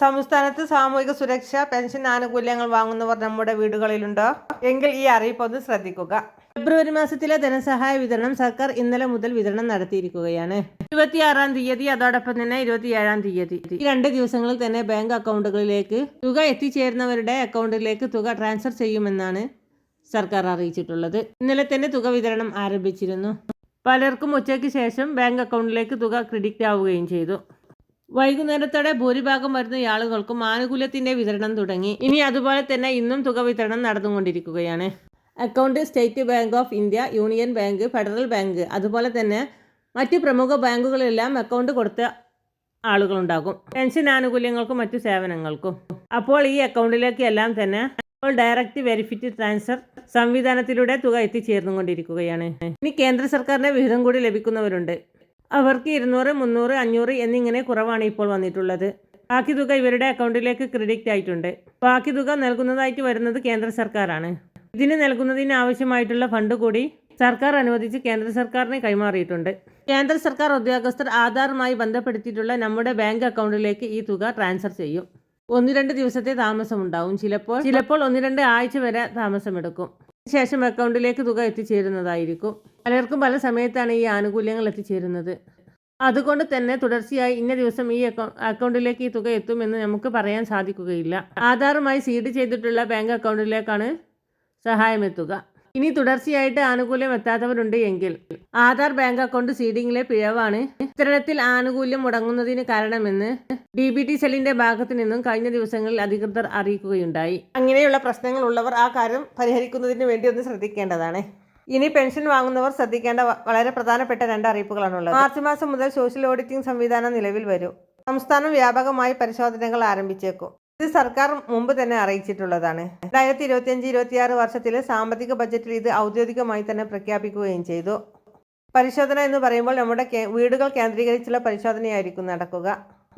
സംസ്ഥാനത്ത് സാമൂഹിക സുരക്ഷ പെൻഷൻ ആനുകൂല്യങ്ങൾ വാങ്ങുന്നവർ നമ്മുടെ വീടുകളിലുണ്ടോ? എങ്കിൽ ഈ അറിയിപ്പ് ഒന്ന് ശ്രദ്ധിക്കുക. ഫെബ്രുവരി മാസത്തിലെ ധനസഹായ വിതരണം സർക്കാർ ഇന്നലെ മുതൽ വിതരണം നടത്തിയിരിക്കുകയാണ്. ഇരുപത്തിയാറാം തീയതി അതോടൊപ്പം തന്നെ ഇരുപത്തിയേഴാം തീയതി. ഈ രണ്ട് ദിവസങ്ങളിൽ തന്നെ ബാങ്ക് അക്കൗണ്ടുകളിലേക്ക് തുക എത്തിച്ചേരുന്നവരുടെ അക്കൗണ്ടിലേക്ക് തുക ട്രാൻസ്ഫർ ചെയ്യുമെന്നാണ് സർക്കാർ അറിയിച്ചിട്ടുള്ളത്. ഇന്നലെ തന്നെ തുക വിതരണം ആരംഭിച്ചിരുന്നു. പലർക്കും ഉച്ചയ്ക്ക് ശേഷം ബാങ്ക് അക്കൗണ്ടിലേക്ക് തുക ക്രെഡിറ്റ് ആവുകയും ചെയ്തു. വൈകുന്നേരത്തോടെ ഭൂരിഭാഗം വരുന്ന ആളുകൾക്കും ആനുകൂല്യത്തിന്റെ വിതരണം തുടങ്ങി. ഇനി അതുപോലെ തന്നെ ഇന്നും തുക വിതരണം നടന്നുകൊണ്ടിരിക്കുകയാണ്. Account State Bank of India Union Bank Federal Bank. അതുപോലെ തന്നെ മറ്റ് പ്രമുഖ ബാങ്കുകളെല്ലാം അക്കൗണ്ട് കൊടുത്ത ആളുകളുണ്ടാകും. പെൻഷൻ ആനുകൂല്യങ്ങൾക്കും മറ്റു സേവനങ്ങൾക്കും. അപ്പോൾ ഈ അക്കൗണ്ടിലേക്ക് എല്ലാം തന്നെ ഇപ്പോൾ ഡയറക്റ്റ് വെരിഫിറ്റ് ട്രാൻസ്ഫർ സംവിധാനത്തിലൂടെ തുക എത്തിച്ചേർന്നുകൊണ്ടിരിക്കുകയാണ്. ഇനി കേന്ദ്ര സർക്കാരിന്റെ വിഹിതം കൂടി ലഭിക്കുന്നവരുണ്ട്. അവർക്ക് ഇരുന്നൂറ് മുന്നൂറ് അഞ്ഞൂറ് എന്നിങ്ങനെ കുറവാണ് ഇപ്പോൾ വന്നിട്ടുള്ളത്. ബാക്കി തുക ഇവരുടെ അക്കൗണ്ടിലേക്ക് ക്രെഡിറ്റ് ആയിട്ടുണ്ട്. ബാക്കി തുക നൽകുന്നതായിട്ട് വരുന്നത് കേന്ദ്ര സർക്കാരാണ്. ഇതിന് നൽകുന്നതിന് ആവശ്യമായിട്ടുള്ള ഫണ്ട് കൂടി സർക്കാർ അനുവദിച്ച് കേന്ദ്ര സർക്കാരിനെ കൈമാറിയിട്ടുണ്ട്. കേന്ദ്ര സർക്കാർ ഉദ്യോഗസ്ഥർ ആധാറുമായി ബന്ധപ്പെടുത്തിയിട്ടുള്ള നമ്മുടെ ബാങ്ക് അക്കൗണ്ടിലേക്ക് ഈ തുക ട്രാൻസ്ഫർ ചെയ്യും. ഒന്ന് രണ്ട് ദിവസത്തെ താമസമുണ്ടാവും. ചിലപ്പോൾ ചിലപ്പോൾ ഒന്ന് രണ്ട് ആഴ്ച വരെ താമസമെടുക്കും. ശേഷം അക്കൗണ്ടിലേക്ക് തുക എത്തിച്ചേരുന്നതായിരിക്കും. പലർക്കും പല സമയത്താണ് ഈ ആനുകൂല്യങ്ങൾ എത്തിച്ചേരുന്നത്. അതുകൊണ്ട് തന്നെ തുടർച്ചയായി ഇന്ന ദിവസം ഈ അക്കൗ അക്കൗണ്ടിലേക്ക് ഈ തുക എത്തുമെന്ന് നമുക്ക് പറയാൻ സാധിക്കുകയില്ല. ആധാറുമായി സീഡ് ചെയ്തിട്ടുള്ള ബാങ്ക് അക്കൗണ്ടിലേക്കാണ് സഹായം എത്തുക ഇനി തുടർച്ചയായിട്ട് ആനുകൂല്യം എത്താത്തവരുണ്ട് എങ്കിൽ ആധാർ ബാങ്ക് അക്കൗണ്ട് സീഡിങ്ങിലെ പിഴവാണ്. ഇത്തരത്തിൽ ആനുകൂല്യം മുടങ്ങുന്നതിന് കാരണമെന്ന് ഡി ബി ടി സെല്ലിന്റെ ഭാഗത്തു നിന്നും കഴിഞ്ഞ ദിവസങ്ങളിൽ അധികൃതർ അറിയിക്കുകയുണ്ടായി. അങ്ങനെയുള്ള പ്രശ്നങ്ങൾ ഉള്ളവർ ആ കാര്യം പരിഹരിക്കുന്നതിന് വേണ്ടി ഒന്ന് ശ്രദ്ധിക്കേണ്ടതാണ്. ഇനി പെൻഷൻ വാങ്ങുന്നവർ ശ്രദ്ധിക്കേണ്ട വളരെ പ്രധാനപ്പെട്ട രണ്ട് അറിയിപ്പുകളാണുള്ളത്. മാർച്ച് മാസം മുതൽ സോഷ്യൽ ഓഡിറ്റിംഗ് സംവിധാനം നിലവിൽ വരും. സംസ്ഥാനം വ്യാപകമായി പരിശോധനകൾ ആരംഭിച്ചേക്കും. ഇത് സർക്കാർ മുമ്പ് തന്നെ അറിയിച്ചിട്ടുള്ളതാണ്. രണ്ടായിരത്തി ഇരുപത്തിയഞ്ച് ഇരുപത്തിയാറ് വർഷത്തിലെ സാമ്പത്തിക ബജറ്റിൽ ഇത് ഔദ്യോഗികമായി തന്നെ പ്രഖ്യാപിക്കുകയും ചെയ്തു. പരിശോധന എന്ന് പറയുമ്പോൾ നമ്മുടെ വീടുകൾ കേന്ദ്രീകരിച്ചുള്ള പരിശോധനയായിരിക്കും നടക്കുക.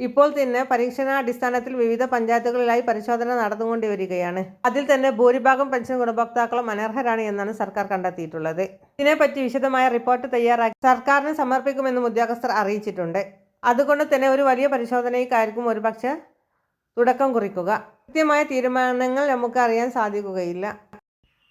ഇപ്പോൾ തന്നെ പരീക്ഷണാടിസ്ഥാനത്തിൽ വിവിധ പഞ്ചായത്തുകളിലായി പരിശോധന നടന്നുകൊണ്ട് വരികയാണ് അതിൽ തന്നെ ഭൂരിഭാഗം പെൻഷൻ ഗുണഭോക്താക്കളും അനർഹരാണ് എന്നാണ് സർക്കാർ കണ്ടെത്തിയിട്ടുള്ളത്. ഇതിനെപ്പറ്റി വിശദമായ റിപ്പോർട്ട് തയ്യാറാക്കി സർക്കാരിന് സമർപ്പിക്കുമെന്നും ഉദ്യോഗസ്ഥർ അറിയിച്ചിട്ടുണ്ട്. അതുകൊണ്ട് തന്നെ ഒരു വലിയ പരിശോധനയ്ക്കായിരിക്കും ഒരുപക്ഷെ തുടക്കം കുറിക്കുക. കൃത്യമായ തീരുമാനങ്ങൾ നമുക്ക് അറിയാൻ സാധിക്കുകയില്ല.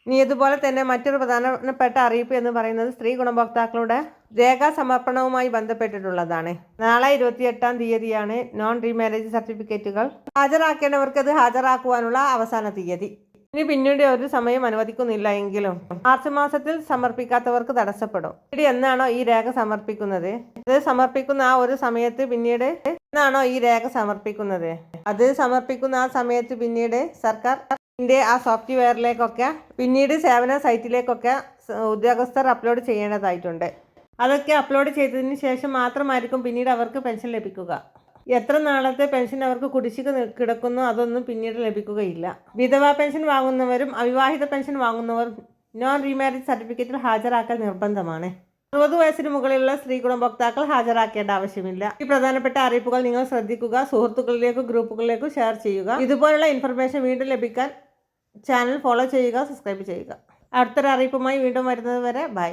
ഇനി ഇതുപോലെ തന്നെ മറ്റൊരു പ്രധാനപ്പെട്ട അറിയിപ്പ് എന്ന് പറയുന്നത് സ്ത്രീ ഗുണഭോക്താക്കളുടെ രേഖാ സമർപ്പണവുമായി ബന്ധപ്പെട്ടിട്ടുള്ളതാണ്. നാളെ ഇരുപത്തിയെട്ടാം തീയതിയാണ് നോൺ റീമാരേജ് സർട്ടിഫിക്കറ്റുകൾ ഹാജരാക്കേണ്ടവർക്ക് അത് ഹാജരാക്കുവാനുള്ള അവസാന തീയതി. ഇനി പിന്നീട് ഒരു സമയം അനുവദിക്കുന്നില്ല എങ്കിലും മാർച്ച് മാസത്തിൽ സമർപ്പിക്കാത്തവർക്ക് തടസ്സപ്പെടും. പിന്നീട് എന്നാണോ ഈ രേഖ സമർപ്പിക്കുന്നത്? അത് സമർപ്പിക്കുന്ന ആ ഒരു സമയത്ത് പിന്നീട് എന്നാണോ ഈ രേഖ സമർപ്പിക്കുന്നത്? അത് സമർപ്പിക്കുന്ന ആ സമയത്ത് പിന്നീട് സർക്കാർ ഇന്റെ ആ സോഫ്റ്റ്വെയറിലേക്കൊക്കെ പിന്നീട് സേവന സൈറ്റിലേക്കൊക്കെ ഉദ്യോഗസ്ഥർ അപ്ലോഡ് ചെയ്യേണ്ടതായിട്ടുണ്ട്. അതൊക്കെ അപ്ലോഡ് ചെയ്തതിന് ശേഷം മാത്രമായിരിക്കും പിന്നീട് അവർക്ക് പെൻഷൻ ലഭിക്കുക. എത്ര നാളത്തെ പെൻഷൻ അവർക്ക് കുടിശ്ശിക കിടക്കുന്നു അതൊന്നും പിന്നീട് ലഭിക്കുകയില്ല. വിധവാ പെൻഷൻ വാങ്ങുന്നവരും അവിവാഹിത പെൻഷൻ വാങ്ങുന്നവർ നോൺ റീമാരേജ് സർട്ടിഫിക്കറ്റിൽ ഹാജരാക്കൽ നിർബന്ധമാണ്. അറുപത് വയസ്സിന് മുകളിലുള്ള സ്ത്രീ ഗുണഭോക്താക്കൾ ഹാജരാക്കേണ്ട ആവശ്യമില്ല. ഈ പ്രധാനപ്പെട്ട അറിയിപ്പുകൾ നിങ്ങൾ ശ്രദ്ധിക്കുക സുഹൃത്തുക്കളിലേക്കും ഗ്രൂപ്പുകളിലേക്കും ഷെയർ ചെയ്യുക. ഇതുപോലുള്ള ഇൻഫർമേഷൻ വീണ്ടും ലഭിക്കാൻ ചാനൽ ഫോളോ ചെയ്യുക സബ്സ്ക്രൈബ് ചെയ്യുക. അടുത്തൊരു അറിയിപ്പുമായി വീണ്ടും വരുന്നത് വരെ ബൈ